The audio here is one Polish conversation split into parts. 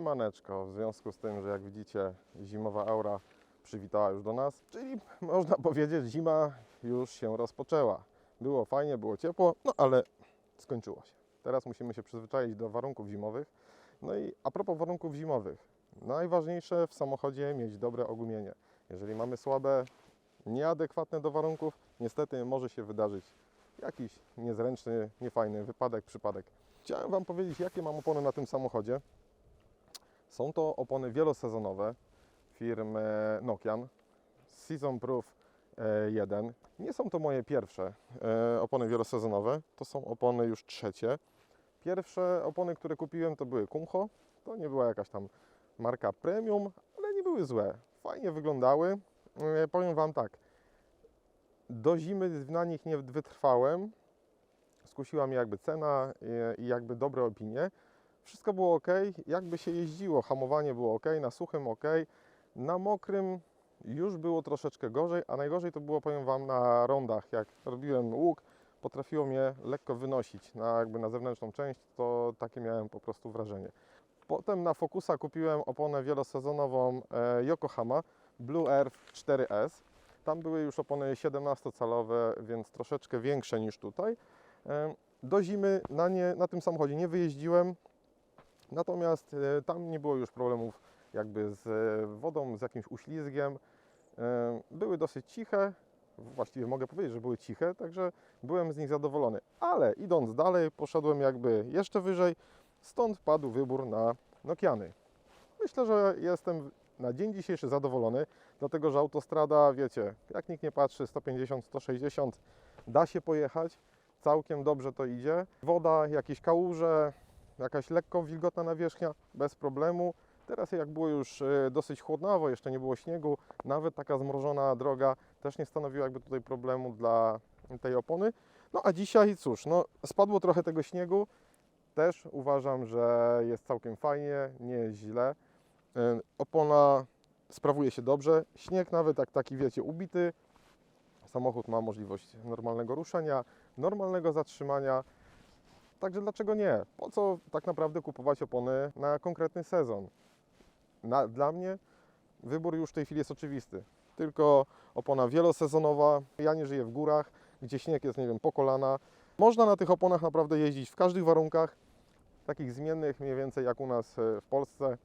Siemaneczko, w związku z tym, że jak widzicie zimowa aura przywitała już do nas, czyli można powiedzieć zima już się rozpoczęła. Było fajnie, było ciepło, no ale skończyło się. Teraz musimy się przyzwyczaić do warunków zimowych. No i a propos warunków zimowych, najważniejsze w samochodzie mieć dobre ogumienie. Jeżeli mamy słabe, nieadekwatne do warunków, niestety może się wydarzyć jakiś niezręczny, niefajny wypadek, przypadek. Chciałem Wam powiedzieć, jakie mam opony na tym samochodzie. Są to opony wielosezonowe firmy Nokian Season Proof e, 1. Nie są to moje pierwsze e, opony wielosezonowe, to są opony już trzecie. Pierwsze opony, które kupiłem, to były Kumho. To nie była jakaś tam marka premium, ale nie były złe. Fajnie wyglądały. E, Powiem Wam tak, do zimy na nich nie wytrwałem. Skusiła mnie jakby cena i jakby dobre opinie. Wszystko było ok, jakby się jeździło, hamowanie było ok, na suchym ok, na mokrym już było troszeczkę gorzej, a najgorzej to było, powiem Wam, na rondach. Jak robiłem łuk, potrafiło mnie lekko wynosić na, jakby na zewnętrzną część, to takie miałem po prostu wrażenie. Potem na Focusa kupiłem oponę wielosezonową e, Yokohama Blue Earth 4S. Tam były już opony 17-calowe, więc troszeczkę większe niż tutaj. E, Do zimy na, nie, na tym samochodzie nie wyjeździłem, natomiast e, tam nie było już problemów jakby z e, wodą, z jakimś uślizgiem. E, Były dosyć ciche, właściwie mogę powiedzieć, że były ciche, także byłem z nich zadowolony. Ale idąc dalej, poszedłem jakby jeszcze wyżej, stąd padł wybór na Nokiany. Myślę, że jestem na dzień dzisiejszy zadowolony, dlatego że autostrada, wiecie, jak nikt nie patrzy, 150, 160 da się pojechać, całkiem dobrze to idzie. Woda, jakieś kałuże, jakaś lekko wilgotna nawierzchnia, bez problemu. Teraz jak było już e, dosyć chłodnawo, jeszcze nie było śniegu, nawet taka zmrożona droga też nie stanowiła jakby tutaj problemu dla tej opony. No a dzisiaj cóż, no spadło trochę tego śniegu, też uważam, że jest całkiem fajnie, nie jest źle. E, Opona sprawuje się dobrze, śnieg nawet jak taki wiecie ubity, samochód ma możliwość normalnego ruszenia, normalnego zatrzymania. Także dlaczego nie? Po co tak naprawdę kupować opony na konkretny sezon? Na, dla mnie wybór już w tej chwili jest oczywisty. Tylko opona wielosezonowa. Ja nie żyję w górach, gdzie śnieg jest, nie wiem, po kolana. Można na tych oponach naprawdę jeździć w każdych warunkach, takich zmiennych mniej więcej jak u nas e, w Polsce.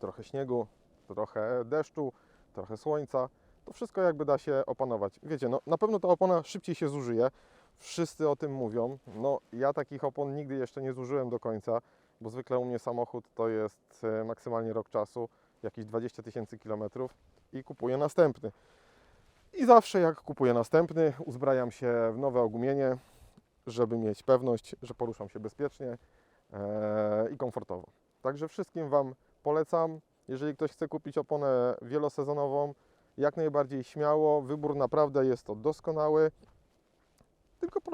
Trochę śniegu, trochę deszczu, trochę słońca. To wszystko jakby da się opanować. Wiecie, no na pewno ta opona szybciej się zużyje. Wszyscy o tym mówią. No ja takich opon nigdy jeszcze nie zużyłem do końca, bo zwykle u mnie samochód to jest e, maksymalnie rok czasu, jakieś 20 tysięcy kilometrów i kupuję następny. I zawsze jak kupuję następny, uzbrajam się w nowe ogumienie, żeby mieć pewność, że poruszam się bezpiecznie e, i komfortowo. Także wszystkim Wam polecam. Jeżeli ktoś chce kupić oponę wielosezonową, jak najbardziej śmiało. Wybór naprawdę jest to doskonały.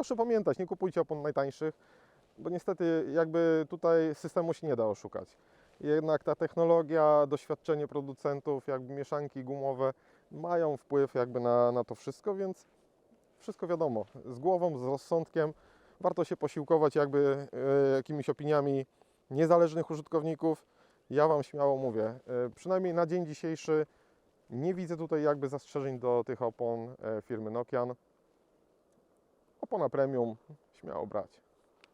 Proszę pamiętać, nie kupujcie opon najtańszych, bo niestety jakby tutaj systemu się nie da oszukać. Jednak ta technologia, doświadczenie producentów, jakby mieszanki gumowe mają wpływ jakby na, na to wszystko, więc wszystko wiadomo, z głową, z rozsądkiem. Warto się posiłkować jakby e, jakimiś opiniami niezależnych użytkowników. Ja Wam śmiało mówię, e, przynajmniej na dzień dzisiejszy nie widzę tutaj jakby zastrzeżeń do tych opon e, firmy Nokian. Opona premium, śmiało brać.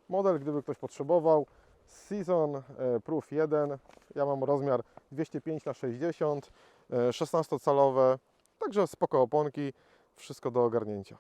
Model, gdyby ktoś potrzebował, Season e, Proof 1. Ja mam rozmiar 205 na 60 e, 16-calowe, także spoko oponki, wszystko do ogarnięcia.